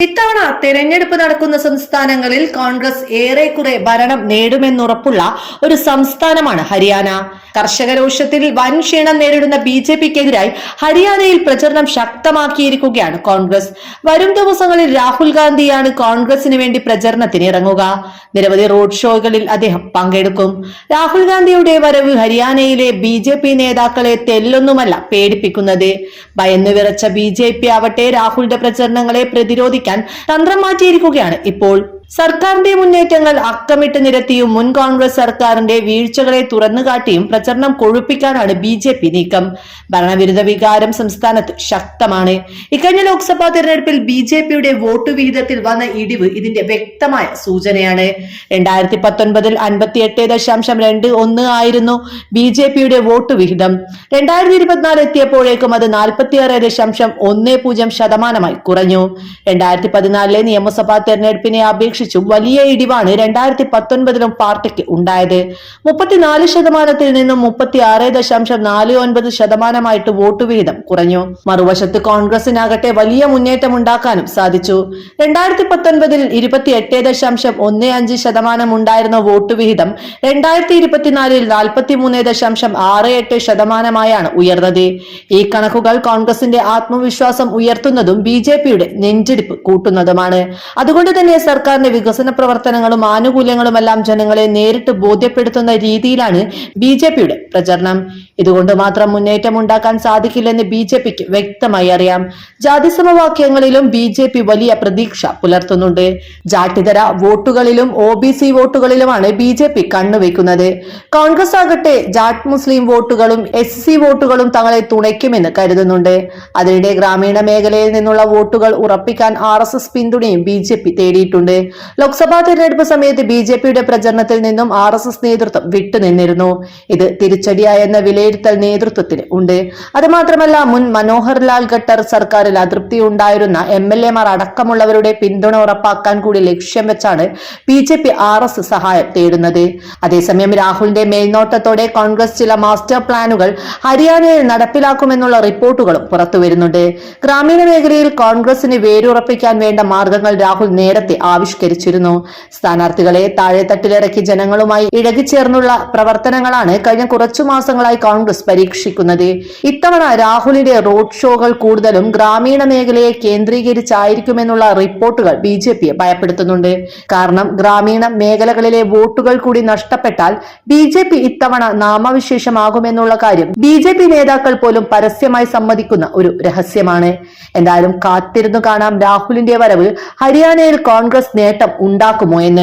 ഇത്തവണ തെരഞ്ഞെടുപ്പ് നടക്കുന്ന സംസ്ഥാനങ്ങളിൽ കോൺഗ്രസ് ഏറെക്കുറെ ഭരണം നേടുമെന്നുറപ്പുള്ള ഒരു സംസ്ഥാനമാണ് ഹരിയാന. കർഷകരോഷത്തിൽ വൻ ക്ഷീണം നേരിടുന്ന ബി ജെ പിക്കെതിരായി ഹരിയാനയിൽ പ്രചരണം ശക്തമാക്കിയിരിക്കുകയാണ് കോൺഗ്രസ്. വരും ദിവസങ്ങളിൽ രാഹുൽ ഗാന്ധിയാണ് കോൺഗ്രസിന് വേണ്ടി പ്രചരണത്തിന് ഇറങ്ങുക നിരവധി റോഡ് ഷോകളിൽ അദ്ദേഹം പങ്കെടുക്കും. രാഹുൽ ഗാന്ധിയുടെ വരവ് ഹരിയാനയിലെ ബി ജെ പി നേതാക്കളെ തെല്ലൊന്നുമല്ല പേടിപ്പിക്കുന്നത്. ഭയന്നു വിറച്ച ബി ജെ പി ആവട്ടെ രാഹുലിന്റെ പ്രചരണങ്ങളെ പ്രതിരോധിക്കാൻ തന്ത്രം മാറ്റിയിരിക്കുകയാണ് ഇപ്പോൾ സർക്കാരിന്റെ മുന്നേറ്റങ്ങൾ അക്കമിട്ട് നിരത്തിയും മുൻ കോൺഗ്രസ് സർക്കാരിന്റെ വീഴ്ചകളെ തുറന്നുകാട്ടിയും പ്രചരണം കൊഴുപ്പിക്കാനാണ് ബി ജെ പി നീക്കം. ഭരണവിരുദ്ധ വികാരം സംസ്ഥാനത്ത് ശക്തമാണ്. ഇക്കഴിഞ്ഞ ലോക്സഭാ തെരഞ്ഞെടുപ്പിൽ ബി ജെ പിയുടെ വോട്ട് വിഹിതത്തിൽ വന്ന ഇടിവ് ഇതിന്റെ വ്യക്തമായ സൂചനയാണ്. രണ്ടായിരത്തി പത്തൊൻപതിൽ അൻപത്തിയെട്ട് ദശാംശം രണ്ട് ഒന്ന് ആയിരുന്നു ബി ജെ പിയുടെ വോട്ട് വിഹിതം. രണ്ടായിരത്തി ഇരുപത്തിനാല് എത്തിയപ്പോഴേക്കും അത് നാൽപ്പത്തിയാറ് ദശാംശം ഒന്ന് പൂജ്യം ശതമാനമായി കുറഞ്ഞു. രണ്ടായിരത്തി പതിനാലിലെ നിയമസഭാ തെരഞ്ഞെടുപ്പിനെ അപേക്ഷിച്ചും വലിയ ഇടിവാണ് രണ്ടായിരത്തി പത്തൊൻപതിലും പാർട്ടിക്ക് ഉണ്ടായത്. മുപ്പത്തിനാല് ശതമാനത്തിൽ നിന്നും മുപ്പത്തി ആറ് ദശാംശം നാല് ഒൻപത് ശതമാനമായിട്ട് വോട്ട് വിഹിതം കുറഞ്ഞു. മറുവശത്ത് കോൺഗ്രസിനാകട്ടെ വലിയ മുന്നേറ്റം ഉണ്ടാക്കാനും സാധിച്ചു. രണ്ടായിരത്തി പത്തൊൻപതിൽ ഇരുപത്തി എട്ട് ദശാംശം ഒന്ന് അഞ്ച് ശതമാനം ഉണ്ടായിരുന്ന വോട്ട് വിഹിതം രണ്ടായിരത്തി ഇരുപത്തിനാലിൽ നാൽപ്പത്തി മൂന്ന് ദശാംശം ആറ് എട്ട് ശതമാനമായാണ് ഉയർന്നത്. ഈ കണക്കുകൾ കോൺഗ്രസിന്റെ ആത്മവിശ്വാസം ഉയർത്തുന്നതും ബി ജെ പിയുടെ നെഞ്ചിടിപ്പ് കൂട്ടുന്നതുമാണ്. അതുകൊണ്ട് തന്നെ സർക്കാരിന്റെ വികസന പ്രവർത്തനങ്ങളും ആനുകൂല്യങ്ങളുമെല്ലാം ജനങ്ങളെ നേരിട്ട് ബോധ്യപ്പെടുത്തുന്ന രീതിയിലാണ് ബി ജെ പിയുടെ പ്രചരണം. ഇതുകൊണ്ട് മാത്രം മുന്നേറ്റം ഉണ്ടാക്കാൻ സാധിക്കില്ലെന്ന് ബി ജെ പിക്ക് വ്യക്തമായി അറിയാം. ജാതി സമവാക്യങ്ങളിലും ബി ജെ പി വലിയ പ്രതീക്ഷ പുലർത്തുന്നുണ്ട്. ജാട്ടിതര വോട്ടുകളിലും ഒ ബി സി വോട്ടുകളിലുമാണ് ബി ജെ പി കണ്ണുവെക്കുന്നത് കോൺഗ്രസ് ആകട്ടെ ജാട്ട് മുസ്ലിം വോട്ടുകളും എസ് സി വോട്ടുകളും തങ്ങളെ തുണയ്ക്കുമെന്ന് കരുതുന്നുണ്ട്. അതിനിടെ ഗ്രാമീണ മേഖലയിൽ നിന്നുള്ള വോട്ടുകൾ ഉറപ്പിക്കാൻ ആർ എസ് എസ് പിന്തുണയും ബി ജെ പി തേടിയിട്ടുണ്ട്. ലോക്സഭാ തെരഞ്ഞെടുപ്പ് സമയത്ത് ബി ജെ പിയുടെ പ്രചരണത്തിൽ നിന്നും ആർ എസ് എസ് നേതൃത്വം വിട്ടുനിന്നിരുന്നു ഇത് തിരിച്ചടിയായെന്ന വിലയിരുത്തൽ നേതൃത്വത്തിന് ഉണ്ട്. അതുമാത്രമല്ല മുൻ മനോഹർ ലാൽ ഖട്ടർ സർക്കാരിൽ അതൃപ്തി ഉണ്ടായിരുന്ന എം എൽ എമാർ അടക്കമുള്ളവരുടെ പിന്തുണ ഉറപ്പാക്കാൻ കൂടി ലക്ഷ്യം വെച്ചാണ് B J P R S S തേടുന്നത്. അതേസമയം രാഹുലിന്റെ മേൽനോട്ടത്തോടെ കോൺഗ്രസ് ചില മാസ്റ്റർ പ്ലാനുകൾ ഹരിയാനയിൽ നടപ്പിലാക്കുമെന്നുള്ള റിപ്പോർട്ടുകളും പുറത്തുവരുന്നുണ്ട്. ഗ്രാമീണ മേഖലയിൽ കോൺഗ്രസിന് വേരുറപ്പിക്കാൻ വേണ്ട മാർഗങ്ങൾ രാഹുൽ നേരത്തെ ആവിഷ്കരിച്ചിരുന്നു സ്ഥാനാർത്ഥികളെ താഴെത്തട്ടിലിറക്കി ജനങ്ങളുമായി ഇഴകിച്ചേർന്നുള്ള പ്രവർത്തനങ്ങളാണ് കഴിഞ്ഞ കുറച്ചു മാസങ്ങളായി കോൺഗ്രസ് പരീക്ഷിക്കുന്നത്. ഇത്തവണ രാഹുലിന്റെ റോഡ് ഷോകൾ കൂടുതലും ഗ്രാമീണ മേഖലയെ കേന്ദ്രീകരിച്ചായിരിക്കുമെന്നുള്ള റിപ്പോർട്ടുകൾ ബി ജെ പിയെ ഭയപ്പെടുത്തുന്നുണ്ട്. കാരണം ഗ്രാമീണ മേഖലകളിലെ വോട്ടുകൾ കൂടി നഷ്ടപ്പെട്ടാൽ ബി ജെ പി ഇത്തവണ നാമവിശേഷമാകുമെന്നുള്ള കാര്യം ബി ജെ പി നേതാക്കൾ പോലും പരസ്യമായി സമ്മതിക്കുന്ന ഒരു രഹസ്യമാണ്. എന്തായാലും കാത്തിരുന്നു കാണാം രാഹുലിന്റെ വരവ്. ഹരിയാനയിൽ കോൺഗ്രസ് നേട്ടം செட்டப் உண்டாக்குமோ என்ன